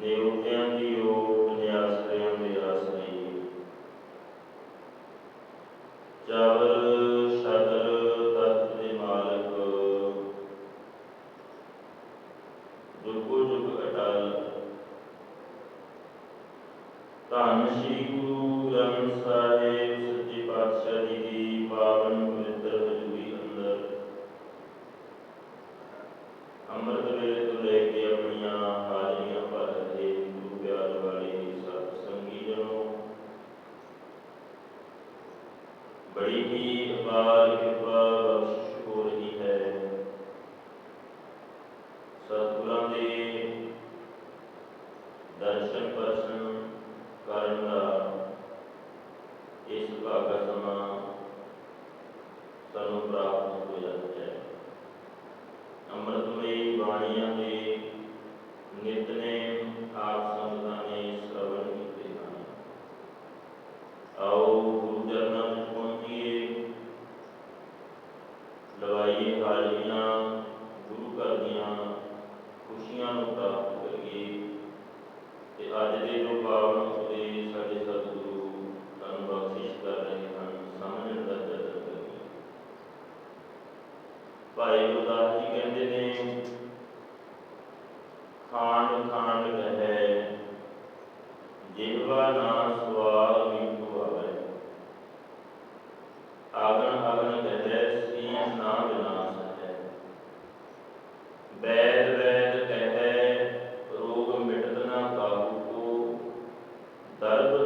De un tiempo, un día, un día.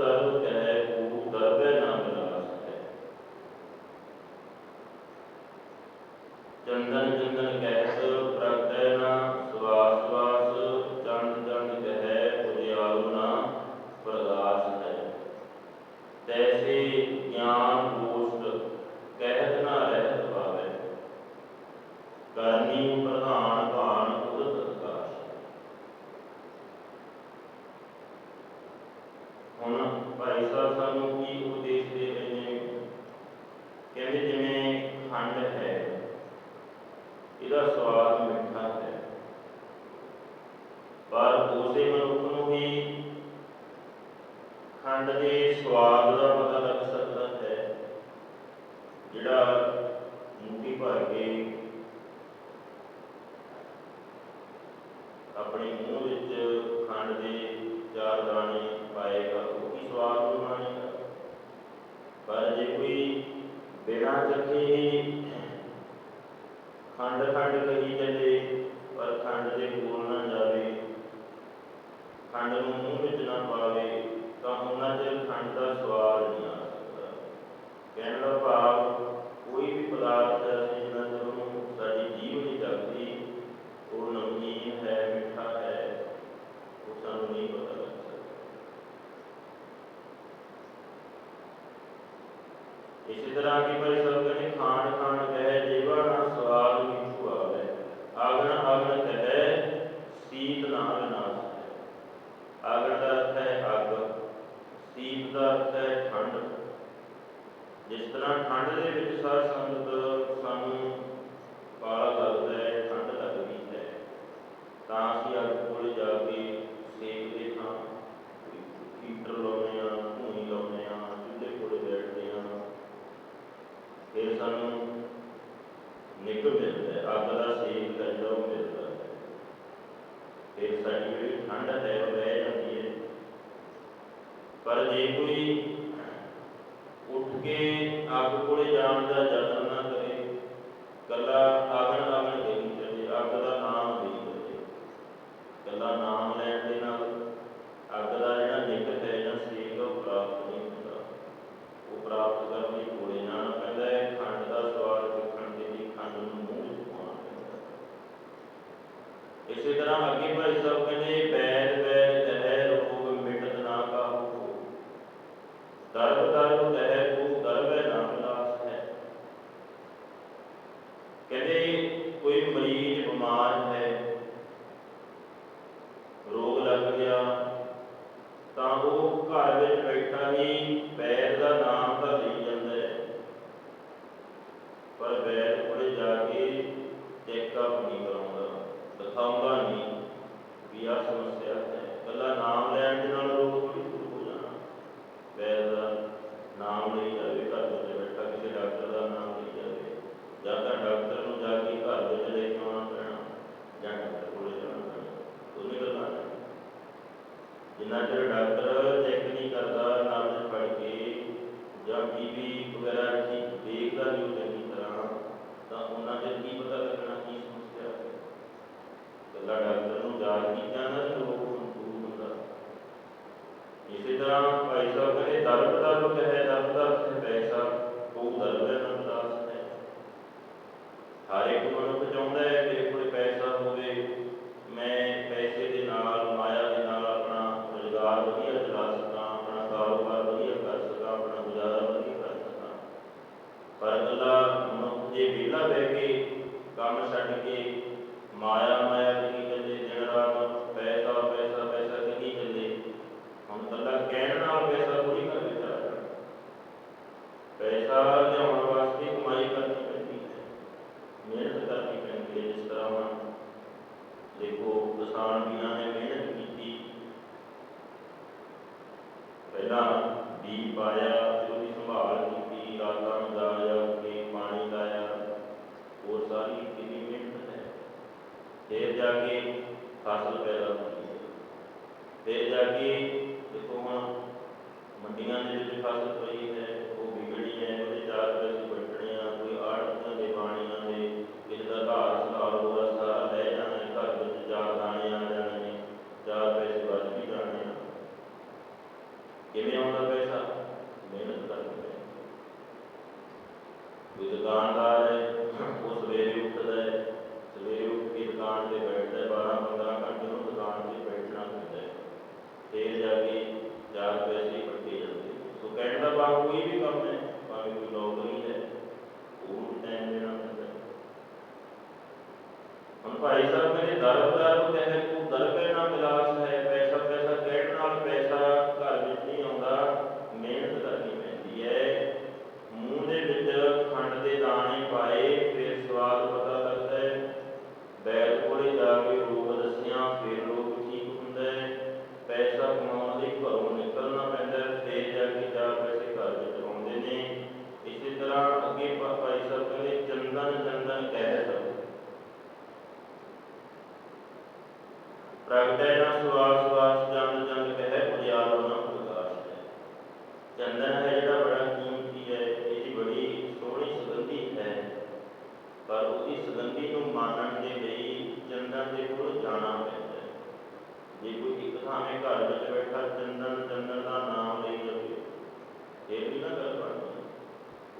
and ਆਪਣੇ ਮੂੰਹ ਵਿੱਚ ਖੰਡ ਦੇ ਚਾਰ ਦਾਣੇ ਪਾਏਗਾ, ਉਹ ਵੀ ਸਵਾਦ ਬਣਾਏਗਾ। ਪਰ ਜੇ ਕੋਈ ਬਿਨਾਂ ਚੱਖੇ ਖੰਡ ਖੰਡ ਕਹੀ ਜਿਸ ਤਰ੍ਹਾਂ ਠੰਡ ਦੇ ਵਿੱਚ ਸਾਧ ਸੰਗਤ ਸਾਨੂੰ ਕਾਲਾ ਲੱਗਦਾ ਹੈ, ਠੰਡ ਲੱਗਦੀ ਹੈ। ਤਾਂ ਅਸੀਂ ਅੱਗ ਕੋਲ ਜਾ ਕੇ ਸੇਕਦੇ ਹਾਂ ਹੀਟਰ ਲਾਉਂਦੇ ਹਾਂ, ਧੂਣੀ ਲਾਉਂਦੇ ਹਾਂ, ਚੁੱਲ੍ਹੇ ਕੋਲ ਬੈਠਦੇ ਹਾਂ। ਫਿਰ ਸਾਨੂੰ ਨਿੱਘ ਮਿਲਦਾ ਹੈ, ਅੱਗ ਦਾ ਸੇਕ ਕਰਦਾ ਉਹ ਮਿਲਦਾ ਹੈ। ਫਿਰ ਸਾਡੀ ਜਿਹੜੀ ਠੰਡ ਹੈ, ਉਹ ਰਹਿ ਜਾਂਦੀ ਹੈ। ਪਰ ਜੇ ਕੋਈ ਬੀ ਪਾਇਆ ਤੇ ਉਹਦੀ ਸੰਭਾਲ ਕੀਤੀ, ਰਾਤਾਂ ਗੁਜ਼ਾਰਿਆ ਤੇ ਪਾਣੀ ਲਾਇਆ, ਉਹ ਸਾਰੀ ਕਿੰਨੀ ਮਿਹਨਤ ਹੈ। ਫੇਰ ਜਾ ਕੇ ਫਸਲ ਪੈਦਾ ਹੁੰਦੀ ਹੈ। ਫੇਰ ਜਾ ਕੇ ਦੇਖੋ ਹੁਣ ਮੰਡੀਆਂ ਦੇ ਵਿੱਚ ਫਸਲ ਪਈ ਹੈ। है धर्म धर्म कहने को धर्म ਪ੍ਰਗਟੈ ਨਾ ਸੁਆਸ ਸੁਆਸ ਜਨ ਜਨ ਕਹੈ ਉਜਿਆਰੋ ਨਾ ਉਦਾਸ ਹੈ ਚੰਦਨ ਹੈ ਜਿਹੜਾ ਬੜਾ ਕੀਮਤੀ ਹੈ, ਇਹਦੀ ਬੜੀ ਸੋਹਣੀ ਸੁਗੰਧੀ ਹੈ। ਪਰ ਉਹਦੀ ਸੁਗੰਧੀ ਨੂੰ ਮਾਣਨ ਦੇ ਲਈ ਚੰਦਨ ਦੇ ਕੋਲ ਜਾਣਾ ਪੈਂਦਾ ਹੈ। ਜੇ ਕੋਈ ਇੱਕ ਥਾਵੇਂ ਘਰ ਵਿੱਚ ਬੈਠਾ ਚੰਦਨ ਚੰਦਨ ਦਾ ਨਾਮ ਲਈ ਜਾਵੇ ਇਹ ਵੀ ਨਾ ਕਰ ਪਾਉਂਦਾ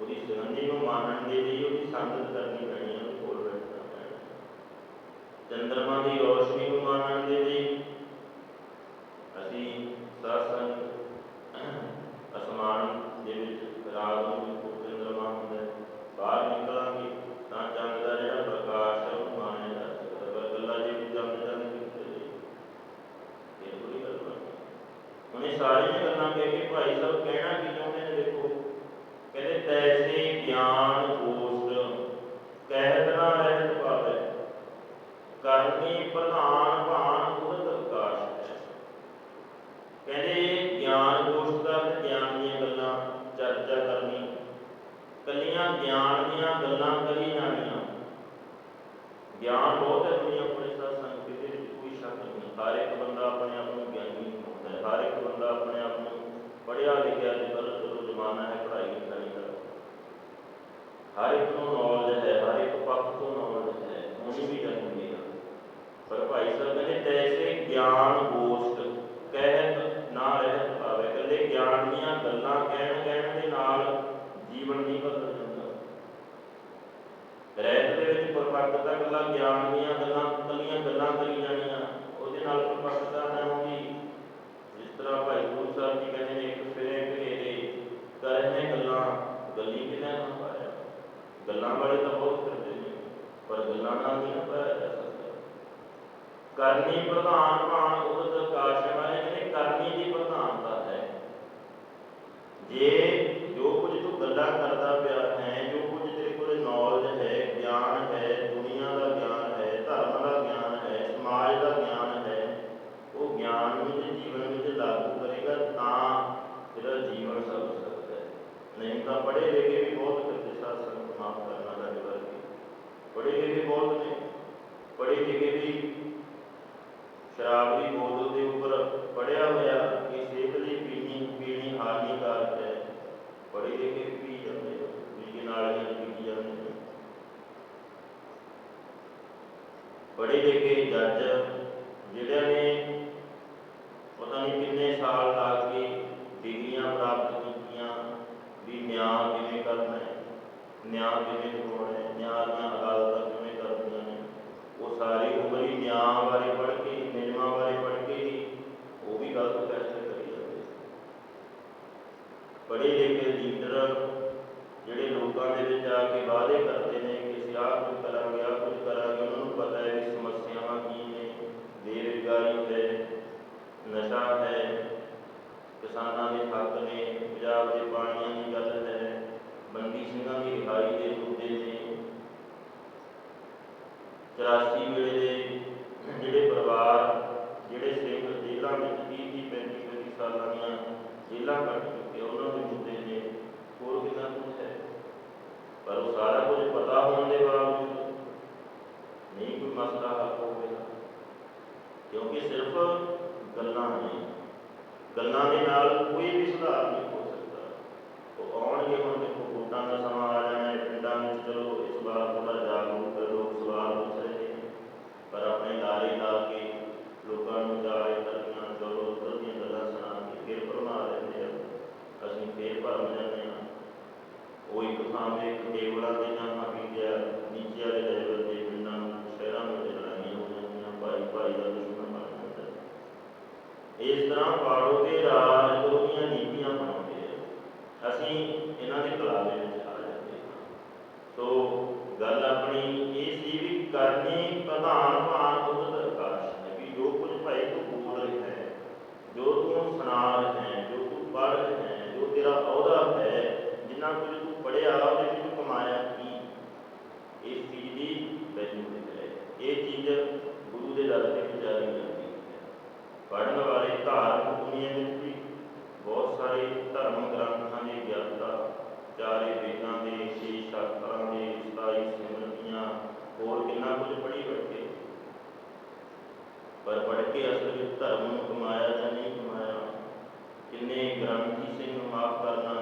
ਉਹਦੀ ਸੁਗੰਧੀ ਨੂੰ ਮਾਣਨ ਦੇ ਲਈ ਉਹਦੀ ਸੰਗਤ ਕਰਨੀ ਪੈਣੀ ਹੈ ਕੋਲ ਬੈਠਣਾ ਪੈਣਾ। ਚੰਦਰਮਾ ਦੀ ਔਰ ਹਰ ਇੱਕ ਨੂੰ ਨੌਲੇਜ ਹੈ, ਹਰ ਇੱਕ ਪੱਖ ਤੋਂ ਨੌਲੇਜ ਹੈ, ਹੋਣੀ ਵੀ ਚਾਹੀਦੀ ਹੈ। ਪਰ ਭਾਈ ਸਾਹਿਬ ਕਹਿੰਦੇ, ਤੈਸੇ ਗਿਆਨ ਗੋਸ਼ਟ, ਕਹਿਤ ਨਾ ਰਹਿ ਪਾਵੇ ਕਹਿੰਦੇ, ਗਿਆਨ ਦੀਆਂ ਗੱਲਾਂ ਕਹਿਣ ਕਹਿਣ ਦੇ ਨਾਲ ਜੀਵਨ ਨਹੀਂ ਬਦਲ ਜਾਂਦਾ। ਰਹਿਤ ਦੇ ਵਿੱਚ ਪਰਪੱਕਤਾ ਗੱਲਾਂ, ਗਿਆਨ ਦੀਆਂ ਗੱਲਾਂ ਕੱਲੀਆਂ ਗੱਲਾਂ ਕਰੀ ਜਾਣੀਆਂ, ਉਹਦੇ ਨਾਲ ਪਰਪੱਕਤਾ ਕਰਨਾ ਨਹੀਂ ਪਰ ਕਰਨੀ ਪ੍ਰਧਾਨ ਭਾਣ ਉਦਤ ਕਾਸ਼ਮਾ ਹੈ, ਜਿਹੜੇ ਕਰਨੀ ਦੀ ਪ੍ਰਧਾਨਤਾ ਹੈ। ਜੇ ਪੜ੍ਹੇ ਲਿਖੇ ਲੀਡਰ ਜਿਹੜੇ ਲੋਕਾਂ ਦੇ ਵਿੱਚ ਆ ਕੇ ਵਾਅਦੇ ਕਰਦੇ ਨੇ ਕਿ ਅਸੀਂ ਆਹ ਕੁਝ ਕਰਾਂਗੇ, ਆਹ ਕੁਝ ਕਰਾਂਗੇ, ਉਹਨਾਂ ਨੂੰ ਪਤਾ ਹੈ ਵੀ ਸਮੱਸਿਆਵਾਂ ਕੀ ਨੇ, ਬੇਰੁਜ਼ਗਾਰੀ ਹੈ, ਨਸ਼ਾ ਹੈ, ਕਿਸਾਨਾਂ ਦੇ ਹੱਕ ਨੇ, ਪੰਜਾਬ ਦੇ ਪਾਣੀਆਂ ਦੀ ਗੱਲ ਹੈ, ਬੰਦੀ ਸਿੰਘਾਂ ਦੀ ਰਿਹਾਈ ਦੇ ਮੁੱਦੇ ਨੇ। 84 ਵੇਲੇ ਦੇ ਜਿਹੜੇ ਪਰਿਵਾਰ, ਜਿਹੜੇ ਸਿੰਘ ਜੇਲ੍ਹਾਂ ਵਿੱਚ 30 30 35 35 ਸਾਲਾਂ ਦੀਆਂ ਜੇਲ੍ਹਾਂ ਕੱਟ ਚੁੱਕੇ ਉਹਨਾਂ ਦੇ ਮੁੱਦੇ ਨੇ ਹੋਰ ਕਿੰਨਾ ਕੁਝ ਹੈ ਪਰ ਉਹ ਸਾਰਾ ਕੁਝ ਪਤਾ ਹੋਣ ਦੇ ਬਾਵਜੂਦ ਨਹੀਂ ਕੋਈ ਮਸਲਾ ਹੱਲ ਹੋਵੇਗਾ ਕਿਉਂਕਿ ਸਿਰਫ ਗੱਲਾਂ ਨੇ ਗੱਲਾਂ ਦੇ ਨਾਲ ਕੋਈ ਵੀ ਸੁਧਾਰ ਨਹੀਂ ਹੋ ਸਕਦਾ ਉਹ ਆਉਣਗੇ ਹੁਣ ਦੇਖੋ ਵੋਟਾਂ ਦਾ ਸਮਾਂ ਆ ਜਾਣਾ ਹੈ ਪਿੰਡਾਂ ਵਿੱਚ ਚਲੋ ਇਸ ਵਾਰ ਥੋੜਾ ਜਾਗਰੂਕ ਲੋਕ ਸਵਾਲ ਪੁੱਛ ਰਹੇ ਨੇ ਪਰ ਆਪਣੇ ਲਾਰੇ ਲਾ ਕੇ ਲੋਕਾਂ ਨੂੰ ਜਾਏ ਕਰਨਾ ਚਲੋ ਉੱਧਰ ਦੀਆਂ ਗੱਲਾਂ ਸੁਣਾ ਕੇ ਫਿਰ ਭਰਮਾ ਲੈਂਦੇ ਆ ਅਸੀਂ ਫੇਰ ਭਰਮ ਜਾਂਦੇ ਹਾਂ ਉਹ ਇੱਕ ਥਾਂ ਤੇ ਇੱਕ ਟੇਬਲਾਂ ਤੇ ਨਾ ਵੀ ਗਿਆ ਨੀਚੇ ਵਾਲੇ ਲੈਵਲ ਤੇ ਪਿੰਡਾਂ ਨੂੰ ਸ਼ਹਿਰਾਂ ਵਿੱਚ ਲੜਾਈਆਂ ਹੋ ਜਾਂਦੀਆਂ ਭਾਈ ਭਾਈ ਦਾ ਦੁਸ਼ਮਣ ਬਣ ਜਾਂਦਾ ਇਸ ਤਰ੍ਹਾਂ ਪਾੜੋ ਦੇ ਰਾਜ ਉਹਦੀਆਂ ਨੀਤੀਆਂ ਬਣਾਉਂਦੇ ਆ ਅਸੀਂ ਇਹਨਾਂ ਦੇ ਕਲਾਵੇ ਵਿੱਚ ਆ ਜਾਂਦੇ ਹਾਂ ਸੋ ਗੱਲ ਆਪਣੀ ਇਹ ਸੀ ਵੀ ਕਰਨੀ ਪ੍ਰਧਾਨ ਭਾਨ ਉਦਤ ਆਕਾਸ਼ ਹੈ ਵੀ ਜੋ ਕੁਝ ਭਾਈ ਤੂੰ ਬੋਲ ਰਿਹਾ ਹੈ ਜੋ ਤੂੰ ਸੁਣਾ ਰਿਹਾ ਹੈ ਜੋ ਤੂੰ ਪੜ੍ਹ ਰਿਹਾ ਹੈ ਜੋ ਤੇਰਾ ਅਹੁਦਾ ਹੈ ਜਿੰਨਾ ਕੁਝ ਤੂੰ ਪੜ੍ਹਿਆ ਉਹਦੇ ਵਿੱਚ ਕਮਾਇਆ ਕੀ ਇਸ ਚੀਜ਼ ਦੀ ਵੈਲਿਊ ਹੈ ਇਹ ਚੀਜ਼ ਗੁਰੂ ਦੇ ਦਰ ਤੇ ਵੀ ਜਾਰੀ ਜਾਂਦੀ ਹੈ ਪੜ੍ਹਨ ਵਾਲੇ ਧਾਰਮਿਕ ਦੁਨੀਆ ਵਿੱਚ ਵੀ ਬਹੁਤ ਸਾਰੇ ਧਰਮ ਗ੍ਰੰਥਾਂ ਦੀ ਗਿਆਤਾ ਚਾਰੇ ਵੇਦਾਂ ਦੇ ਛੇ ਸ਼ਾਸਤਰਾਂ ਦੇ 27 ਸਿਮਰਤੀਆਂ, ਹੋਰ ਕਿੰਨਾ ਕੁਝ ਪੜ੍ਹੀ ਬੈਠੇ ਪਰ ਪੜ੍ਹ ਕੇ ਅਸਲ ਵਿੱਚ ਧਰਮ ਨੂੰ ਕਮਾਇਆ ਜਾਂ ਨਹੀਂ ਕਮਾਇਆ, ਕਿੰਨੇ ਗ੍ਰੰਥੀ ਸਿੰਘ ਨੂੰ ਮਾਫ ਕਰਨਾ,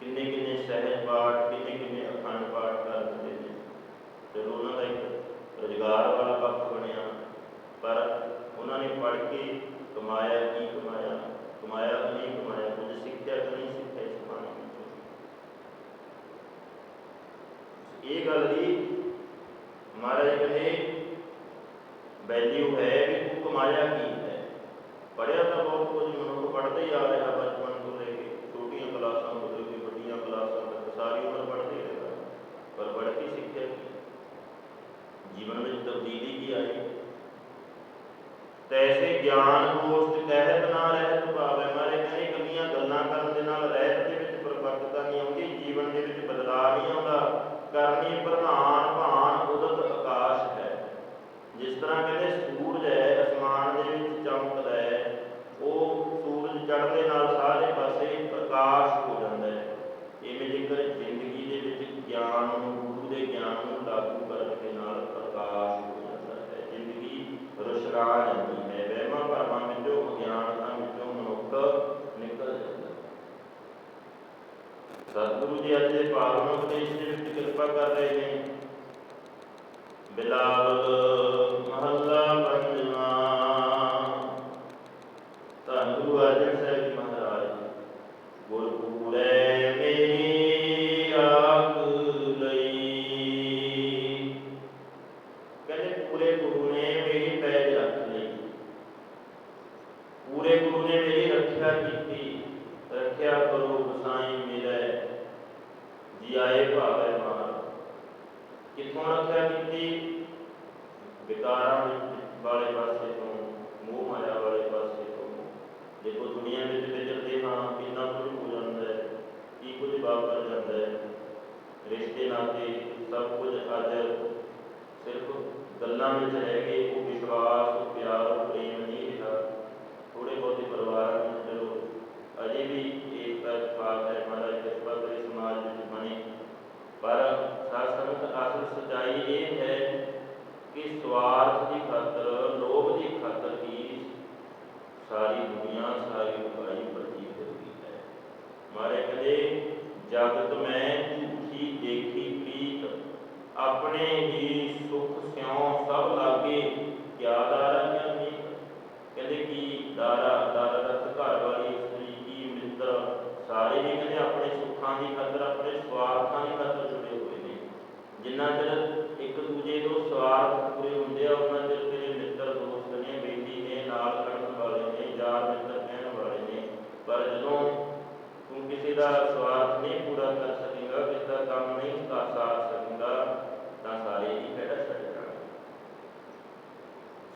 ਕਿੰਨੇ ਕਿੰਨੇ ਸਹਿਜ ਪਾਠ, ਕਿੰਨੇ ਕਿੰਨੇ ਅਖੰਡ ਪਾਠ ਕਰ ਦਿੰਦੇ ਨੇ। ਚਲੋ ਉਹਨਾਂ ਦਾ ਇੱਕ ਰੁਜ਼ਗਾਰ ਵਾਲਾ ਪੱਖ ਬਣਿਆ, ਪਰ ਉਹਨਾਂ ਨੇ ਪੜ੍ਹ ਕੇ ਕਮਾਇਆ ਕੀ ਕਮਾਇਆ ਕਮਾਇਆ ਨਹੀਂ, ਕਮਾਇਆ ਕੁਝ ਸਿੱਖਿਆ ਤਾਂ ਨਹੀਂ ਸਿੱਖਿਆ ਇਸ ਬਾਣੀ ਵਿੱਚੋਂ ਇਹ ਗੱਲ ਦੀ ਮਹਾਰਾਜ ਕਹਿੰਦੇ ਵੈਲਿਊ ਹੈ ਵੀ ਤੂੰ ਕਮਾਇਆ ਕੀ ਹੈ ਪੜਿਆ ਤਾਂ ਬਹੁਤ ਕੁਝ ਮਨੁੱਖ ਪੜ੍ਹਦਾ ਹੀ ਆ ਰਿਹਾ ਬਚਪਨ ਤੋਂ ਲੈ ਕੇ ਛੋਟੀਆਂ ਕਲਾਸਾਂ ਤੋਂ ਲੈ ਕੇ ਵੱਡੀਆਂ ਕਲਾਸਾਂ ਤੱਕ ਸਾਰੀ ਉਮਰ ਪੜ੍ਹਦਾ ਹੀ ਰਹਿੰਦਾ ਪਰ ਪੜ੍ਹ ਕੇ ਸਿੱਖਿਆ ਕੀ ਜੀਵਨ ਵਿੱਚ ਤਬਦੀਲੀ ਕੀ ਆਈ ਤੈਸੇ ਗਿਆਨ ਕਰਨੀ ਪ੍ਰਧਾਨ ਭਾਨ ਉਦਤ ਆਕਾਸ਼ ਹੈ। ਜਿਸ ਤਰ੍ਹਾਂ ਕਹਿੰਦੇ ਸੂਰਜ ਹੈ, ਅਸਮਾਨ ਦੇ ਵਿੱਚ ਚਮਕਦਾ ਹੈ, ਉਹ ਸੂਰਜ ਚੜ੍ਹਨ ਨਾਲ ਸਾਰੇ ਪਾਸੇ ਪ੍ਰਕਾਸ਼ ਹੋ ਜਾਂਦਾ ਹੈ। ਇਵੇਂ ਜੇਕਰ ਜ਼ਿੰਦਗੀ ਦੇ ਵਿੱਚ ਗਿਆਨ ਨੂੰ, ਗੁਰੂ ਦੇ ਗਿਆਨ ਨੂੰ ਲਾਗੂ ਕਰਨ ਦੇ ਨਾਲ ਪ੍ਰਕਾਸ਼ ਹੋ ਜਾਂਦਾ ਹੈ। ਜ਼ਿੰਦਗੀ ਰੁਸ਼ਰਾ ਜਾਂਦੀ ਹੈ ਵਹਿਮਾਂ ਭਰਮਾਂ ਵਿੱਚੋਂ ਅਗਿਆਨਤਾ ਵਿੱਚੋਂ ਮਨੁੱਖ ਨਿਕਲ ਜਾਂਦਾ ਹੈ ਸਤਿਗੁਰੂ ਜੀ ਅੱਜ ਦੇ ਪਾਵਨ ਉਪਦੇਸ਼ ਦੇ ਵਿੱਚ ਕਿਰਪਾ ਕਰ ਰਹੇ ਨੇ। ਬਿਲਾਵਲ ਮਹੱਲਾ ਪੰਜਵਾਂ ਧੰਨ ਗੁਰੂ ਅਰਜਨ ਸਾਹਿਬ ਜੀ ਮਹਾਰਾਜ ਗੁਰ ਪੂਰੇ ਮੇਰੀ ਆਖ ਲਈ ਕਹਿੰਦੇ ਪੂਰੇ ਗੁਰੂ ਨੇ ਮੇਰੀ ਪੈਜ ਰੱਖ ਲਈ ਪੂਰੇ ਗੁਰੂ ਨੇ ਮੇਰੀ ਰੱਖਿਆ ਕੀਤੀ ਰੱਖਿਆ ਕਰੋ ਗਸਾਈ ਮਿਲੇ ਜੀ ਆਏ ਭਾਵੇ ਮਾਰ ਕਿੱਥੋਂ ਰੱਖਿਆ ਕੀਤੀ ਵਿਕਾਰਾਂ ਵਿੱਚ ਵਾਲੇ ਪਾਸੇ ਤੋਂ ਮੋਹ ਮਾਇਆ ਵਾਲੇ ਪਾਸੇ ਤੋਂ ਦੇਖੋ ਦੁਨੀਆ ਵਿੱਚ ਵਿਚਰਦੇ ਹਾਂ ਕਿੰਨਾ ਕੁਝ ਹੋ ਜਾਂਦਾ ਹੈ ਕੀ ਕੁਝ ਵਾਪਰ ਜਾਂਦਾ ਹੈ ਰਿਸ਼ਤੇ ਨਾਤੇ ਸਭ ਕੁਝ ਅੱਜ ਸਿਰਫ ਗੱਲਾਂ ਵਿੱਚ ਰਹਿ ਗਏ ਉਹ ਵਿਸ਼ਵਾਸ ਉਹ ਪਿਆਰ ਉਹ ਪ੍ਰੇਮ ਨਹੀਂ ਰਿਹਾ ਥੋੜੇ ਬਹੁਤੇ ਪਰਿਵਾਰਾਂ ਵਿੱਚ ਚਲੋ ਅਜੇ ਵੀ ਏਕਤਾ ਇਤਫਾਕ ਹੈ ਮਹਾਰਾਜ ਕਿਰਪਾ ਕਰੇ ਸਮਾਜ ਵਿੱਚ ਬਣੇ ਪਰ ਸਾਧ ਸੰਗਤ ਅਸਲ ਸਚਾਈ ਇਹ ਹੈ ਕਿ ਸਵਾਰਥ ਦੀ ਖਾਤਰ ਲੋਭ ਦੀ ਖਾਤਰ ਹੀ ਸਾਰੀ ਦੁਨੀਆ ਸਾਰੀ ਉਪਾਈ ਬੜੀ ਫਿਰਦੀ ਹੈ ਮਾਰੇ ਕਦੇ ਜਗਤ ਮੈਂ ਝੂਠੀ ਦੇਖੀ ਪ੍ਰੀਤ ਆਪਣੇ ਹੀ ਸੁਖ ਸਿਉ ਸਭ ਲਾਗੇ ਕਿਆ ਦਾਰਾ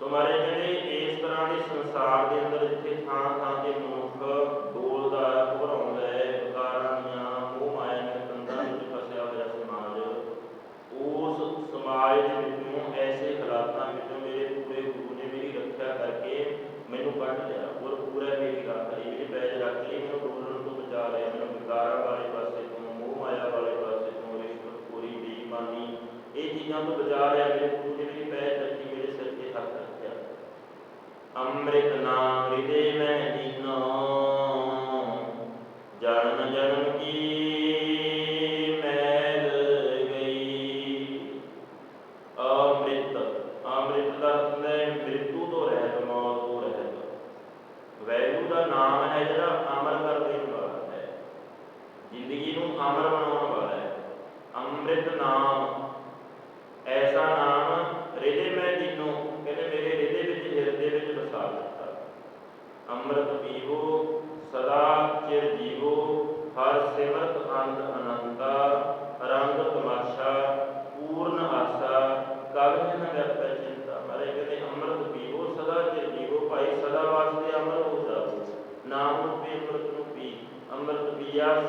ਸੋ ਮਾਰੇ ਕਹਿੰਦੇ ਇਸ ਤਰ੍ਹਾਂ ਦੇ ਸੰਸਾਰ ਦੇ ਅੰਦਰ ਜਿੱਥੇ ਥਾਂ ਥਾਂ ਤੇ ਮਨੁੱਖ ਡੋਲਦਾ ਘਬਰਾਉਂਦਾ ਹੈ, ਵਿਕਾਰਾਂ ਦੀਆਂ ਮੋਹ ਮਾਇਆ ਦੀਆਂ ਕੰਧਾਂ ਵਿੱਚ ਫਸਿਆ ਹੋਇਆ ਸਮਾਜ। ਉਸ ਸਮਾਜ ਦੇ ਵਿੱਚੋਂ ਐਸੇ ਹਾਲਾਤਾਂ ਵਿੱਚੋਂ ਮੇਰੇ ਪੂਰੇ ਗੁਰੂ ਨੇ ਮੇਰੀ ਰੱਖਿਆ ਕਰਕੇ ਮੈਨੂੰ ਕੱਢ ਲਿਆ। ਔਰ ਪੂਰਾ ਮੇਰੀ ਰੱਖ ਲਈ, ਮੇਰੀ ਪੈਜ ਰੱਖ ਲਈ, ਮੈਨੂੰ ਡੋਲਣ ਤੋਂ ਬਚਾ ਲਿਆ। ਮੈਨੂੰ ਵਿਕਾਰਾਂ ਵਾਲੇ ਪਾਸੇ ਤੋਂ, ਮੋਹ ਮਾਇਆ ਵਾਲੇ ਪਾਸੇ ਤੋਂ ਰਿਸ਼ਵਤ ਪੂਰੀ ਬੇਈਮਾਨੀ, ਇਹ ਚੀਜ਼ਾਂ ਤੋਂ ਬਚਾ ਲਿਆ ਮੇਰੇ ਗੁਰੂ ਨੇ ਮੇਰੀ ਪੈਜ ਰੱਖੀ ਮੇਰੇ ਸਿਰ ਤੇ ਹੱਥ ਰੱਖਿਆ ਅੰਮ੍ਰਿਤ ਨਾਮ ਹਿਰਦੇ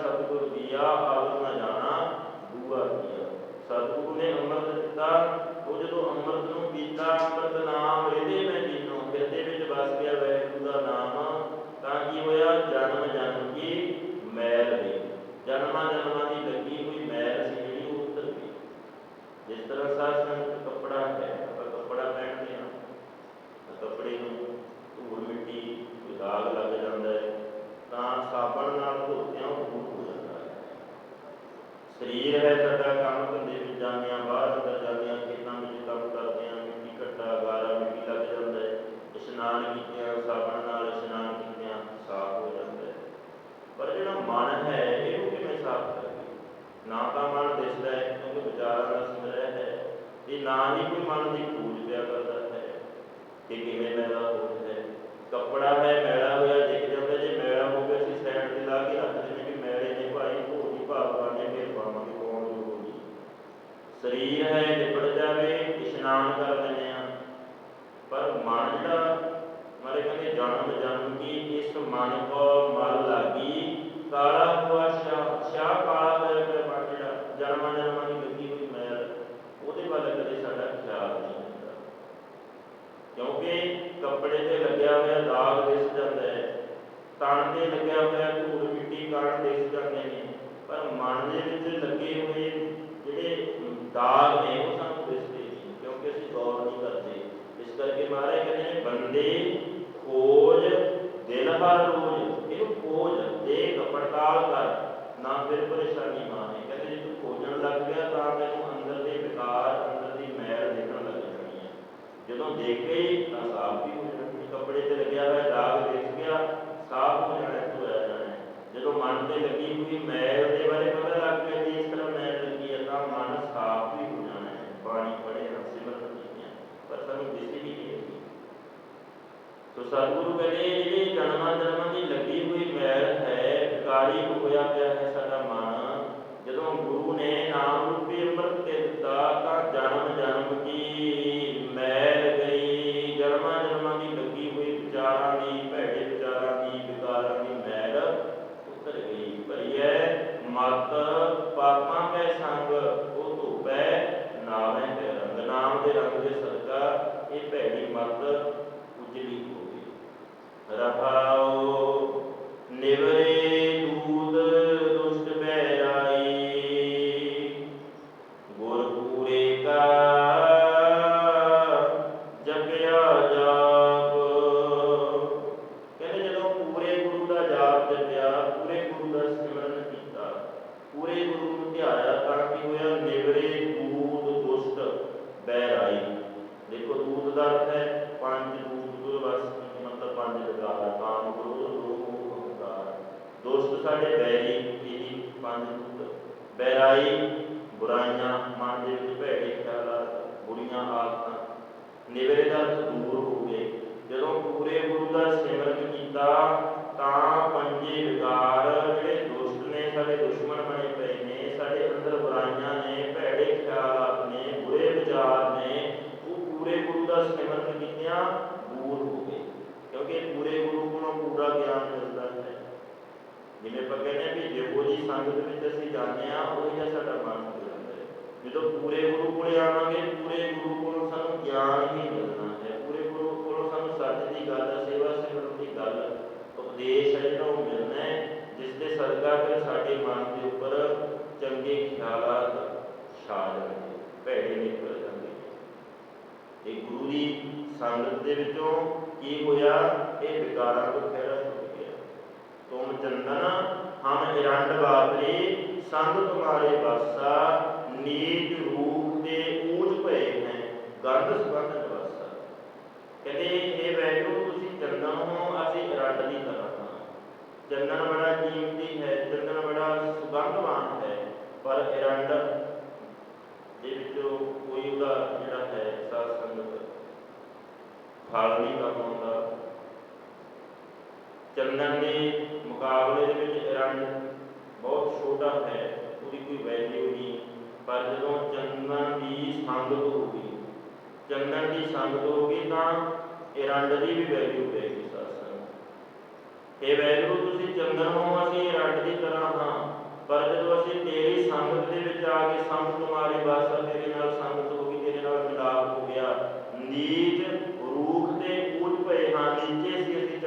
ਸਤਿਗੁਰ ਦੀਆ ਆਵਰ ਨ ਜਾਣਾ, ਦੂਆ ਕੀਆ ਸਤਿਗੁਰੂ ਨੇ ਅੰਮ੍ਰਿਤ ਦਿੱਤਾ, ਉਹ ਜਦੋਂ ਅੰਮ੍ਰਿਤ ਨੂੰ ਪੀਤਾ, ਅੰਮ੍ਰਿਤ ਨਾਮ ਹਿਰਦੇ ਵਿੱਚ ਜੀਨੋ ਹਿਰਦੇ ਵਿੱਚ ਵਸ ਗਿਆ ਵਾਹਿਗੁਰੂ ਦਾ ਨਾਮ, ਤਾਂ ਕੀ ਹੋਇਆ? ਜਨਮ ਜਨਮ ਕੀ? ਮੈਲ ਗਈ ਜਨਮਾਂ ਜਨਮਾਂ ਦੀ ਲੱਗੀ ਹੋਈ ਮੈਲ ਸੀ ਜਿਹੜੀ ਉਹ ਉਤਰ ਗਈ ਜਿਸ ਤਰ੍ਹਾਂ ਸਾਧ ਸੰਗਤ ਕੱਪੜਾ ਹੈ ਆਪਾਂ ਕੱਪੜਾ ਪਹਿਨਦੇ ਹਾਂ ਤਾਂ ਕੱਪੜੇ ਨੂੰ ਧੂੜ ਮਿੱਟੀ ਕੋਈ ਦਾਗ ਲੱਗ ਜਾਂਦਾ ਹੈ ਤਾਂ ਸਾਬਣ ਨਾਲ ਧੋਤਿਆਂ ਉਹ ਦੂਰ ਹੋ ਜਾਂਦਾ ਹੈ ਸਰੀਰ ਹੈ ਸਾਡਾ ਕੰਮ ਧੰਦੇ ਵਿੱਚ ਜਾਂਦੇ ਹਾਂ ਬਾਹਰ ਅੰਦਰ ਜਾਂਦੇ ਹਾਂ ਖੇਤਾਂ ਵਿੱਚ ਕੰਮ ਕਰਦੇ ਹਾਂ ਮਿੱਟੀ ਘੱਟਾ ਗਾਰਾ ਮਿੱਟੀ ਲੱਗ ਜਾਂਦਾ ਹੈ ਇਸ਼ਨਾਨ ਕੀਤਿਆਂ ਸਾਬਣ ਨਾਲ ਇਸ਼ਨਾਨ ਕੀਤਿਆਂ ਸਾਫ਼ ਹੋ ਜਾਂਦਾ ਹੈ ਪਰ ਜਿਹੜਾ ਮਨ ਹੈ ਇਹਨੂੰ ਕਿਵੇਂ ਸਾਫ਼ ਕਰੀਏ ਨਾ ਤਾਂ ਮਨ ਦਿਸਦਾ ਹੈ ਕਿਉਂਕਿ ਵਿਚਾਰਾਂ ਦਾ ਸੰਗ੍ਰਹਿ ਹੈ ਇਹ ਨਾ ਹੀ ਕੋਈ ਮਨ ਦੀ ਖੋਜ ਪਿਆ ਕਰਦਾ ਹੈ ਕਿ ਕਿਵੇਂ ਮੈਲਾ ਹੋ ਹੈ। ਕੱਪੜਾ ਹੈ, ਮੈਲਾ ਹੋਇਆ ਦਿਖ ਜਾਂਦਾ। ਜੇ ਮੈਲਾ ਹੋ ਗਿਆ, ਅਸੀਂ ਸਾਈਡ ਤੇ ਲਾ ਕੇ ਰੱਖ ਦਿੰਦੇ ਕਿ ਮੈਲੇ ਨੇ ਭਾਈ ਧੋਣੀ ਭਾਵਨਾ ਨੇ ਫਿਰ ਪਾਵਾਂਗੇ ਕੌਣ ਹੋਊਗੀ ਸਰੀਰ ਹੈ ਨਿਪੜ ਜਾਵੇ, ਇਸ਼ਨਾਨ ਕਰ ਲੈਂਦੇ ਆ ਪਰ ਮਨ ਜਿਹੜਾ ਮਾਰੇ ਕਹਿੰਦੇ ਜਨਮ ਜਨਮ ਕੀ ਇਸ ਮਨ ਕੋ ਮਲ ਲਾਗੀ ਕਾਲਾ ਹੁਆ ਸ਼ਾ ਸ਼ਾ ਕਾਲਾ ਹੋਇਆ ਪਿਆ ਮਨ ਜਿਹੜਾ ਜਨਮਾਂ ਜਨਮਾਂ ਦੀ ਲੱਗੀ ਹੋਈ ਮੈਲ ਉਹਦੇ ਵੱਲ ਕਦੇ ਸਾਡਾ ਖਿਆਲ ਨਹੀਂ ਹੁੰਦਾ ਕਿਉਂਕਿ ਕੱਪੜੇ ਤੇ ਲੱਗਿਆ ਹੋਇਆ ਦਾਗ ਦਿਸ ਜਾਂਦਾ ਹੈ। ਤਣ ਤੇ ਲੱਗਿਆ ਹੋਇਆ ਧੂੜ ਮਿੱਟੀ ਕਾਰਨ ਦਿਸ ਜਾਂਦੇ ਨੇ। ਪਰ ਮਨ ਦੇ ਵਿੱਚ ਲੱਗੇ ਹੋਏ ਜਿਹੜੇ ਦਾਗ ਨੇ, ਉਹ ਸਾਨੂੰ ਦਿਸਦੇ ਨਹੀਂ ਕਿਉਂਕਿ ਅਸੀਂ ਗੌਰ ਨਹੀਂ ਕਰਦੇ ਇਸ ਕਰਕੇ ਮਹਾਰਾਜ ਕਹਿੰਦੇ ਨੇ ਬੰਦੇ ਖੋਜ ਦਿਨ ਹਰ ਰੋਜ਼ ਇਹਨੂੰ ਖੋਜ ਦੇਖ ਪੜਤਾਲ ਕਰ ਨਾ ਫਿਰ ਪਰੇਸ਼ਾਨੀ ਮਾਨੇ ਕਹਿੰਦੇ ਜੇ ਤੂੰ ਖੋਜਣ ਲੱਗ ਗਿਆ ਤਾਂ ਤੈਨੂੰ ਅੰਦਰ ਦੇ ਵਿਕਾਰ ਅੰਦਰ ਦੀ ਮੈਲ ਦਿਖਣ ਲੱਗ ਜਾਣੀ ਹੈ ਜਦੋਂ ਦੇਖੇ ਤਾਂ ਸਾਫ਼ ਵੀ ਹੋ ਜਾਣਾ। ਕੱਪੜੇ ਤੇ ਲੱਗਿਆ ਹੋਇਆ, ਦਾਗ ਦਿਖ ਗਿਆ, ਸਾਫ਼ ਹੋ ਜਾਣਾ ਧੋਇਆ ਜਾਣਾ ਹੈ। ਜਦੋਂ ਮਨ ਤੇ ਲੱਗੀ ਹੋਈ ਮੈਲ ਦੇ ਬਾਰੇ ਪਤਾ ਲੱਗ ਗਿਆ ਕਿ ਇਸ ਤਰ੍ਹਾਂ ਮੈਲ ਲੱਗੀ ਹੈ, ਤਾਂ ਮਨ ਸਾਫ਼ ਵੀ ਹੋ ਜਾਣਾ ਹੈ। ਬਾਣੀ ਪੜ੍ਹੇ ਨਾ ਸਿਮਰਨ ਕੀਤੀਆਂ ਪਰ ਸਾਨੂੰ ਦਿਸੀ ਨਹੀਂ ਰਹੀ ਸੋ ਸਤਿਗੁਰੂ ਕਹਿੰਦੇ ਇਹ ਜਿਹੜੀ ਜਨਮਾਂ ਜਨਮਾਂ ਦੀ ਲੱਗੀ ਹੋਈ ਮੈਲ ਹੈ, ਵਿਕਾਰੀ ਹੋਇਆ ਪਿਆ ਹੈ ਸਾਡਾ ਮਨ। ਜਦੋਂ ਗੁਰੂ ਨੇ ਨਾਮ ਰੂਪੀ ਅੰਮ੍ਰਿਤ ਦੇ ਦਿੱਤਾ, ਤਾਂ ਜਨਮ ਜਨਮ ਕੀ ਮਤ ਪਾਪਾਂ ਕੈ ਸੰਗ, ਉਹ ਧੂਪੈ ਨਾਵੇਂ ਤੇ ਰੰਗ। ਨਾਮ ਦੇ ਰੰਗ ਦੇ ਸਦਕਾ ਇਹ ਭੈੜੀ ਮਤ ਉਜਲੀ ਹੋ ਗਈ। ਰਹਾਉ ਪੂਰੇ ਗੁਰੂ ਦਾ ਸਿਮਰਨ ਕੀਤਿਆਂ ਦੂਰ ਹੋ ਗਏ ਕਿਉਂਕਿ ਪੂਰੇ ਗੁਰੂ ਕੋਲੋਂ ਪੂਰਾ ਗਿਆਨ ਮਿਲਦਾ ਹੈ। ਜਿਵੇਂ ਆਪਾਂ ਕਹਿੰਦੇ ਹਾਂ ਵੀ ਜਿਹੋ ਜੀ ਸੰਗਤ ਵਿੱਚ ਅਸੀਂ ਜਾਂਦੇ ਆ ਉਹ ਜਿਹਾ ਸਾਡਾ ਮਨ ਹੋ ਜਾਂਦਾ ਹੈ। ਜਦੋਂ ਪੂਰੇ ਗੁਰੂ ਕੋਲੇ ਆਵਾਂਗੇ, ਪੂਰੇ ਗੁਰੂ ਕੋਲੋਂ ਸਾਨੂੰ ਗਿਆਨ ਹੀ ਮਿਲਣਾ ਹੈ। ਪੂਰੇ ਗੁਰੂ ਕੋਲੋਂ ਸਾਨੂੰ ਸੱਚ ਦੀ ਗੱਲ ਸੇਵਾ ਸਿਮਰਨ ਦੀ ਗੱਲ, ਉਪਦੇਸ਼ ਹੈ ਜਿਹੜਾ ਉਹ ਮਿਲਣਾ ਹੈ, ਜਿਸ ਦੇ ਸਦਕਾ ਫਿਰ ਸਾਡੇ ਮਨ ਦੇ ਉੱਪਰ ਚੰਗੇ ਖਿਆਲਾਤ ਛਾ ਜਾਣਗੇ ਭੈੜੇ ਨਿਕਲ ਜਾਂਦੇ ਇਹ ਗੁਰੂ ਦੀ ਸੰਗਤ ਦੇ ਵਿੱਚੋਂ ਕੀ ਹੋਇਆ? ਇਹ ਵਿਕਾਰਾਂ ਤੋਂ ਖੈਰਾ ਹੋ ਗਿਆ। ਤੁਮ ਚੰਦਨ ਹਮ ਇਰੰਡ ਬਾਤਰੇ ਸੰਗ ਤੁਮਾਰੇ ਬਾਸਾ ਨੀਚ ਰੂਪ ਦੇ ਊਜ ਭਏ ਹੈ, ਗੰਧ ਸੁਗੰਧ ਨਿਵਾਸਾ। ਕਹਿੰਦੇ ਇਹ ਵੈਗਰੂ ਤੁਸੀਂ ਚੰਦਨ ਹੋ, ਅਸੀਂ ਇਰੰਡ ਦੀ ਤਰ੍ਹਾਂ ਹਾਂ ਚੰਦਨ ਬੜਾ ਕੀਮਤੀ ਹੈ ਚੰਦਨ ਬੜਾ ਸੁਗੰਧਵਾਨ ਹੈ ਪਰ ਇਰੰਡ ਦੇ ਵਿੱਚੋਂ ਕੋਈ ਉਹਦਾ ਜਿਹੜਾ ਹੈ ਸਾਧ ਸੰਗਤ ਫਲ ਨਹੀਂ ਕੰਮ ਆਉਂਦਾ ਚੰਦਨ ਦੇ ਮੁਕਾਬਲੇ ਦੇ ਵਿੱਚ ਰੰਗ ਬਹੁਤ ਛੋਟਾ ਹੈ, ਉਹਦੀ ਕੋਈ ਵੈਲਿਊ ਨਹੀਂ। ਪਰ ਜਦੋਂ ਚੰਦਨ ਦੀ ਸੰਗਤ ਹੋਊਗੀ ਚੰਦਨ ਦੀ ਸੰਗਤ ਹੋਊਗੀ ਤਾਂ ਇਹ ਦੀ ਵੀ ਵੈਲਿਊ ਹੋਏਗੀ ਸਾਸਨ ਇਹ ਵੈਲਿਊ ਤੁਸੀਂ ਚੰਦਨ ਹੋ ਅਸੀਂ ਰੰਗ ਦੀ ਤਰ੍ਹਾਂ ਹਾਂ, ਪਰ ਜਦੋਂ ਅਸੀਂ ਤੇਰੀ ਸੰਗਤ ਦੇ ਵਿੱਚ ਆ ਕੇ ਸੰਗ ਤੁਮਾਰੀ ਬਾਸਾ ਤੇਰੇ ਨਾਲ ਸੰਗਤ ਹੋ ਗਈ ਤੇਰੇ ਨਾਲ ਮਿਲਾਪ ਹੋ ਗਿਆ। ਨੀਚ ਰੂਖ ਤੇ ਉੱਚ ਪਏ ਹਾਂ ਨੀਚੇ ਸੀ ਅਸੀਂ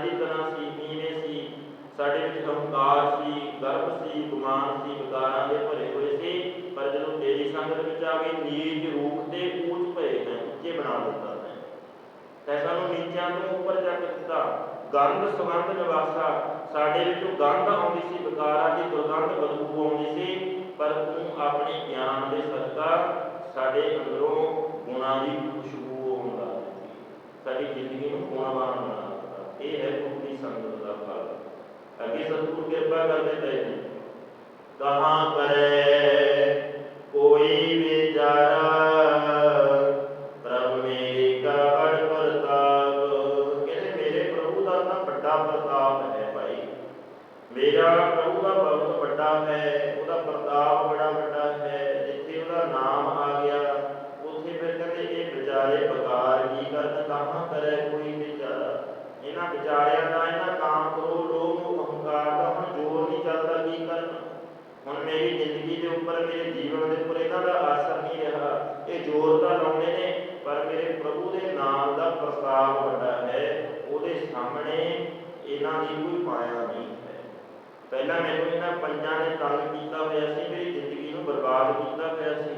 ਚੰਦ ਤਰ੍ਹਾਂ ਸੀ, ਨੀਵੇਂ ਸੀ, ਸਾਡੇ ਵਿੱਚ ਹੰਕਾਰ ਸੀ, ਗਰਭ ਸੀ, ਗੁਮਾਨ ਸੀ, ਵਿਕਾਰਾਂ ਦੇ ਭਰੇ ਹੋਏ ਸੀ, ਪਰ ਜਦੋਂ ਤੇਰੀ ਸੰਗਤ ਵਿੱਚ ਆ ਗਏ ਨੀਚ ਰੂਪ ਤੇ ਉੱਚ ਪਏ ਹੈ ਉੱਚੇ ਬਣਾ ਦਿੱਤਾ ਹੈ ਤੈ ਸਾਨੂੰ ਨੀਚਿਆਂ ਤੋਂ ਉੱਪਰ ਚੱਕ ਦਿੱਤਾ। ਗੰਧ ਸੁਗੰਧ ਨਿਵਾਸਾ, ਸਾਡੇ ਵਿੱਚੋਂ ਗੰਧ ਆਉਂਦੀ ਸੀ, ਵਿਕਾਰਾਂ ਦੀ ਦੁਰਗੰਧ ਬਦਬੂ ਆਉਂਦੀ ਸੀ, ਪਰ ਤੂੰ ਆਪਣੇ ਗਿਆਨ ਦੇ ਸਦਕਾ ਸਾਡੇ ਅੰਦਰੋਂ ਗੁਣਾਂ ਦੀ ਖੁਸ਼ਬੂ ਆਉਣ ਸਾਡੀ ਜ਼ਿੰਦਗੀ ਨੂੰ ਗੁਣਵਾਨ ਬਣਾ ਇਹ ਹੈ ਗੁਰੂ ਸੰਗਤ ਦਾ ਫਲ। ਅੱਗੇ ਸਤਿਗੁਰ ਕਿਰਪਾ ਕਰਦੇ ਪਏ ਨੇ। ਕਹਾਂ ਕਰੇ ਕੋਈ ਵਿਚਾਰਾ ਮਾਇਆ ਨਹੀਂ ਹੈ ਪਹਿਲਾਂ ਮੈਨੂੰ ਇਹਨਾਂ ਪੰਜਾਂ ਨੇ ਤੰਗ ਕੀਤਾ ਹੋਇਆ ਸੀ, ਮੇਰੀ ਜ਼ਿੰਦਗੀ ਨੂੰ ਬਰਬਾਦ ਕੀਤਾ ਹੋਇਆ ਸੀ।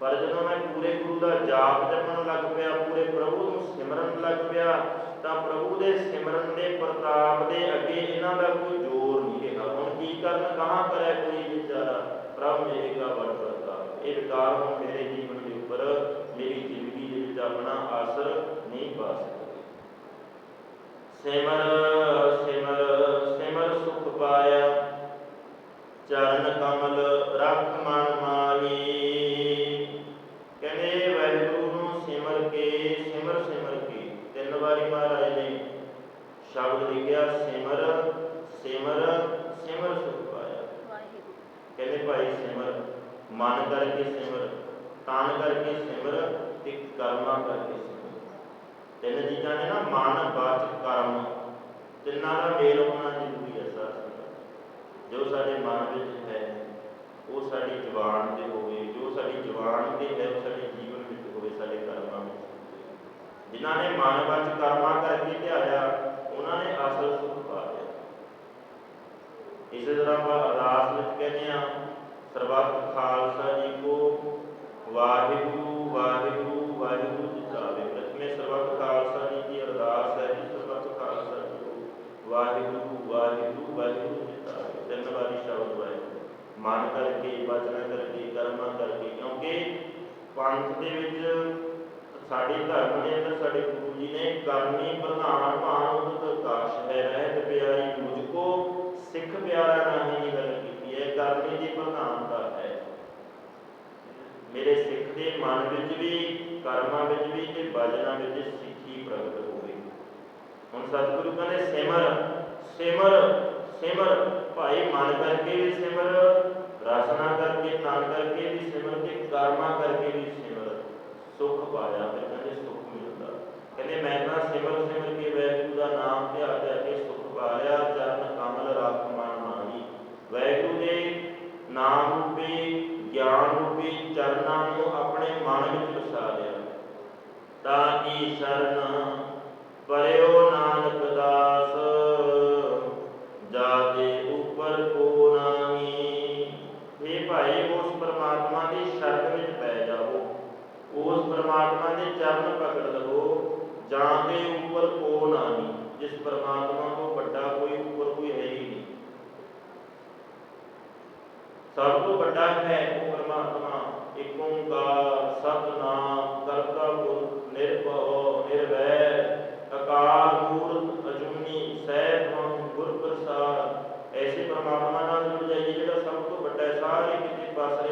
ਪਰ ਜਦੋਂ ਮੈਂ ਪੂਰੇ ਗੁਰੂ ਦਾ ਜਾਪ ਜਪਣ ਲੱਗ ਪਿਆ, ਪੂਰੇ ਪ੍ਰਭੂ ਨੂੰ ਸਿਮਰਨ ਲੱਗ ਪਿਆ, ਤਾਂ ਪ੍ਰਭੂ ਦੇ ਸਿਮਰਨ ਦੇ ਪ੍ਰਤਾਪ ਦੇ ਅੱਗੇ ਇਹਨਾਂ ਦਾ ਕੋਈ ਜ਼ੋਰ ਨਹੀਂ ਰਿਹਾ। ਹੁਣ ਕੀ ਕਰਨ, ਕਹਾਂ ਕਰੇ ਕੋਈ ਵਿਚਾਰਾ? ਪ੍ਰਭ, ਮੇਰੇ ਕਾ ਬੜ ਪ੍ਰਤਾਪ। ਇਹ ਵਿਕਾਰ ਹੁਣ ਮੇਰੇ ਜੀਵਨ ਦੇ ਉੱਪਰ, ਮੇਰੀ ਜ਼ਿੰਦਗੀ ਦੇ ਵਿੱਚ ਆਪਣਾ ਅਸਰ ਨਹੀਂ ਪਾ ਸਕਦੇ। ਸਿਮਰ ਸਿਮਰ ਸਿਮਰ ਸੁਖ ਪਾਇਆ, ਚਰਨ ਕਮਲ ਰਖ ਮਨ ਮਾਹੀ ਕਹਿੰਦੇ ਵਾਹਿਗੁਰੂ ਨੂੰ ਸਿਮਰ ਕੇ, ਸਿਮਰ ਸਿਮਰ ਕੇ। ਤਿੰਨ ਵਾਰੀ ਮਹਾਰਾਜ ਨੇ ਸ਼ਬਦ ਲਿਖਿਆ, ਸਿਮਰ ਸਿਮਰ ਸਿਮਰ ਸੁਖ ਪਾਇਆ। ਕਹਿੰਦੇ, ਭਾਈ ਸਿਮਰ, ਮਨ ਕਰਕੇ ਸਿਮਰ, ਤਾਨ ਕਰਕੇ ਸਿਮਰ ਤੇ ਕਰਮਾਂ ਕਰਕੇ ਸਿਮਰ। ਤਿੰਨ ਚੀਜ਼ਾਂ ਨੇ ਨਾ, ਮਨ ਬਾਚ ਕਰਮ। ਤਿੰਨਾਂ ਦਾ ਮੇਲ ਹੋਣਾ ਜ਼ਰੂਰੀ ਜੋ ਸਾਡੇ ਮਨ ਵਿੱਚ ਹੈ, ਉਹ ਸਾਡੀ ਜ਼ੁਬਾਨ ਤੇ ਹੋਵੇ। ਜੋ ਸਾਡੀ ਜ਼ੁਬਾਨ ਤੇ ਹੈ, ਉਹ ਸਾਡੇ ਜੀਵਨ ਵਿੱਚ ਹੋਵੇ, ਸਾਡੇ ਕਰਮਾਂ ਵਿੱਚ ਹੋਵੇ। ਜਿਨ੍ਹਾਂ ਨੇ ਮਨ ਵਿੱਚ ਕਰਮਾਂ ਕਰਕੇ ਧਿਆਇਆ ਉਹਨਾਂ ਨੇ ਅਸਲ ਸੁਖ ਪਾ ਲਿਆ। ਇਸੇ ਤਰ੍ਹਾਂ ਆਪਾਂ ਅਰਦਾਸ ਵਿੱਚ ਕਹਿੰਦੇ ਆ ਸਰਬੱਤ ਖਾਲਸਾ ਜੀ ਕੋ, ਵਾਹਿਗੁਰੂ ਵਾਹਿਗੁਰੂ ਵਾਹਿਗੁਰੂ ਜੀ ਚਾਵੇ ਪ੍ਰਥਮੇ ਸਰਬੱਤ ਪੰਥ ਦੇ ਵਿੱਚ ਸਾਡੇ ਧਰਮ ਦੇ ਅੰਦਰ ਸਾਡੇ ਗੁਰੂ ਜੀ ਨੇ ਕਰਮੀ ਪ੍ਰਧਾਨ ਭਾਨ ਉਦਤ ਕਾਸ਼ ਹੈ, ਰਹਿਤ ਪਿਆਰੀ ਮੁਝ ਕੋ, ਸਿੱਖ ਪਿਆਰਾ ਨਹੀਂ ਗੱਲ ਕੀਤੀ ਹੈ ਕਰਮੀ ਦੀ ਪ੍ਰਧਾਨਤਾ ਹੈ। ਮੇਰੇ ਸਿੱਖ ਦੇ ਮਨ ਵਿੱਚ ਵੀ, ਕਰਮਾਂ ਵਿੱਚ ਵੀ ਤੇ ਬਾਜਨਾ ਵਿੱਚ ਸਿੱਖੀ ਪ੍ਰਗਟ ਹੋਵੇ। ਹੁਣ ਸਤਿਗੁਰੂ ਕਹਿੰਦੇ, ਸਿਮਰ ਸਿਮਰ ਸਿਮਰ। ਭਾਈ ਮਨ ਕਰਕੇ ਵੀ ਸਿਮਰ ਰਸਨਾ ਕਰਕੇ ਤਨ ਕਰਕੇ ਵੀ ਸਿਮਰ ਤੇ ਕਰਮਾਂ ਕਰਕੇ ਵੀ ਸਿਮਰ ਸੁਖ ਪਾਇਆ ਫਿਰ ਕਹਿੰਦੇ ਸੁਖ ਮਿਲਦਾ। ਕਹਿੰਦੇ ਮੈਂ ਤਾਂ ਸਿਮਰ ਸਿਮਰ ਕੇ ਵੈਗੁਰੂ ਦਾ ਨਾਮ ਧਿਆ ਧਿਆ ਕੇ ਸੁਖ ਪਾ ਚਰਨ ਕਮਲ ਰੱਖ ਮਨ ਮਾਹੀ। ਵੈਗੁਰੂ ਦੇ ਨਾਮ ਰੂਪੀ, ਗਿਆਨ ਰੂਪੀ, ਚਰਨਾਂ ਨੂੰ ਆਪਣੇ ਮਨ ਵਿੱਚ ਵਸਾ ਲਿਆ। ਤਾਂ ਕੀ ਸ਼ਰਨ ਪਰਿਓ ਨਾਨਕ ਦਾਸ ਪਰਮਾਤਮਾ ਦੇ ਚਰਨ ਪਕੜ ਲਵੋ ਜਾਂ ਤੇ ਉੱਪਰ ਕੋ ਨਾਹੀ ਜਿਸ ਪਰਮਾਤਮਾ ਤੋਂ ਵੱਡਾ ਕੋਈ ਉੱਪਰ ਕੋਈ ਹੈ ਹੀ ਨਹੀਂ। ਸਭ ਤੋਂ ਵੱਡਾ ਹੈ ਉਹ ਪਰਮਾਤਮਾ ਏਕ ਓੰਕਾਰ, ਸਤਨਾਮ ਕਰਤਾ ਪੁਰਖ ਨਿਰਭਉ, ਨਿਰਵੈਰ, ਅਕਾਲ ਮੂਰਤ, ਅਜੂਨੀ ਸੈਭੰ ਗੁਰ ਪ੍ਰਸਾਦ। ਐਸੇ ਪਰਮਾਤਮਾ ਨਾਲ ਜੁੜ ਜਾਈਏ ਜਿਹੜਾ ਸਭ ਤੋਂ ਵੱਡਾ ਸਾਰੇ ਕਿਤੇ ਪਸਰਿਆ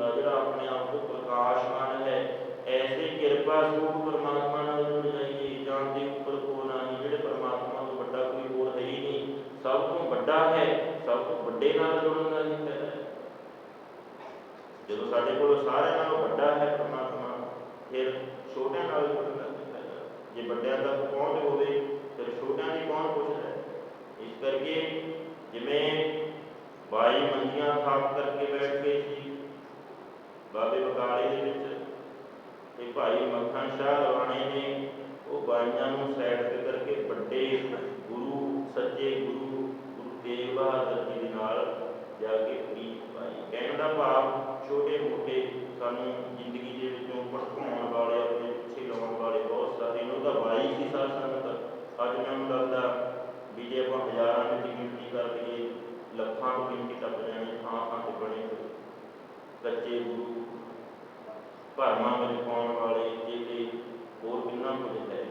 ਵਿੱਚ ਨਹੀਂ ਆਉਂਦਾ ਜਿਹੜਾ ਆਪਣੇ ਆਪ ਤੋਂ ਪ੍ਰਕਾਸ਼ਮਾਨ ਹੈ ਐਸੇ ਕਿਰਪਾ ਸਰੂਪ ਪਰਮਾਤਮਾ ਨਾਲ ਜੁੜ ਜਾਈਏ ਜਾਂ ਦੇ ਉੱਪਰ ਕੋ ਨਹੀਂ ਜਿਹੜੇ ਪਰਮਾਤਮਾ ਤੋਂ ਵੱਡਾ ਕੋਈ ਹੋਰ ਹੈ ਹੀ ਨਹੀਂ ਸਭ ਤੋਂ ਵੱਡਾ ਹੈ ਸਭ ਤੋਂ ਵੱਡੇ ਨਾਲ ਜੁੜਨ ਦਾ ਹੀ ਫਾਇਦਾ ਹੈ ਜਦੋਂ ਸਾਡੇ ਕੋਲ ਸਾਰਿਆਂ ਨਾਲੋਂ ਵੱਡਾ ਹੈ ਪਰਮਾਤਮਾ ਫਿਰ ਛੋਟਿਆਂ ਨਾਲ ਜੁੜਨ ਦਾ ਕੀ ਫਾਇਦਾ ਜੇ ਵੱਡਿਆਂ ਤੱਕ ਪਹੁੰਚ ਹੋਵੇ ਫਿਰ ਛੋਟਿਆਂ ਦੀ ਕੌਣ ਪੁੱਛਦਾ ਹੈ? ਇਸ ਕਰਕੇ ਜਿਵੇਂ ਬਾਈ ਮੰਜੀਆਂ ਥਾਪ ਕਰਕੇ ਬੈਠ ਗਏ ਸੀ ਬਾਬੇ ਬਕਾਲੇ ਦੇ ਵਿੱਚ ਤੇ ਭਾਈ ਮੱਖਣ ਸ਼ਾਹ ਰਵਾਣੇ ਨੇ, ਉਹ ਬਾਈਆਂ ਨੂੰ ਸਾਈਡ ਤੇ ਕਰਕੇ ਵੱਡੇ ਗੁਰੂ ਸੱਚੇ ਗੁਰੂ ਗੁਰੂ ਤੇਗ ਬਹਾਦਰ ਜੀ ਦੇ ਨਾਲ ਜਾ ਕੇ ਪ੍ਰੀਤ ਪਾਈ। ਕਹਿਣ ਦਾ ਭਾਵ ਛੋਟੇ ਮੋਟੇ ਸਾਨੂੰ ਜ਼ਿੰਦਗੀ ਦੇ ਵਿੱਚੋਂ ਭੜਕਾਉਣ ਵਾਲੇ, ਆਪਣੇ ਪਿੱਛੇ ਲਾਉਣ ਵਾਲੇ ਬਹੁਤ ਸਾਰੇ ਨੇ। ਉਹਦਾ ਬਾਈ ਸੀ ਸਾਧ ਸੰਗਤ। ਅੱਜ ਮੈਨੂੰ ਲੱਗਦਾ ਵੀ ਜੇ ਆਪਾਂ ਹਜ਼ਾਰਾਂ ਵਿੱਚ ਗਿਣਤੀ ਕਰ ਲਈਏ, ਲੱਖਾਂ ਦੀ ਗਿਣਤੀ ਟੱਪ ਜਾਣੀ ਥਾਂ ਥਾਂ ਤੇ ਬਣੇ ਕੱਚੇ ਗੁਰੂ ਭਰਮਾਂ ਵਿੱਚ ਪਾਉਣ ਵਾਲੇ ਜਿਹੜੇ ਹੋਰ ਕਿੰਨਾ ਕੁਝ ਹੈ,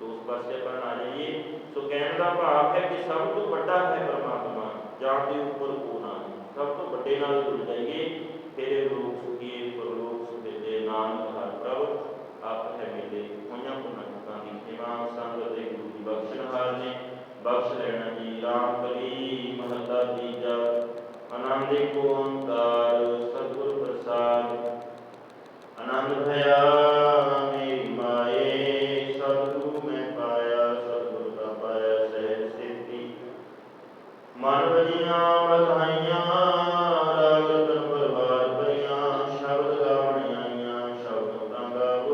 ਤੋ ਉਸ ਪਾਸੇ ਆਪਾਂ ਨਾ ਜਾਈਏ। ਸੋ ਕਹਿਣ ਦਾ ਭਾਵ ਹੈ ਕਿ ਸਭ ਤੋਂ ਵੱਡਾ ਹੈ ਪਰਮਾਤਮਾ ਜਾਂ ਦੇ ਉੱਪਰ ਕੋ ਨਾ ਸਭ ਤੋਂ ਵੱਡੇ ਨਾਲ ਜੁੜ ਜਾਈਏ, ਤੇਰੇ ਰੂਪ ਸੁਖੀਏ, ਪਰਲੋਕ ਸੁਖੇ ਨਾਨਕ ਹਰ ਪ੍ਰਭ ਆਪ ਹੈ ਮਿਲੇ ਹੋਈਆਂ ਪੁਨਰਤਾਂ ਦੀ ਸੇਵਾ ਸੰਗਤ ਦੇ ਗੁਰੂ ਦੀ ਬਖਸ਼ਣਹਾਰ ਨੇ। ਬਖਸ਼ ਲੈਣਾ ਜੀ ਰਾਮ ਕਲੀ, ਮਹੱਲਾ ਤੀਜਾ। ਆਨੰਦ ਏਕ ਓੰਕਾਰ, ਸਤਿਗੁਰ ਪ੍ਰਸਾਦ। अनंत भया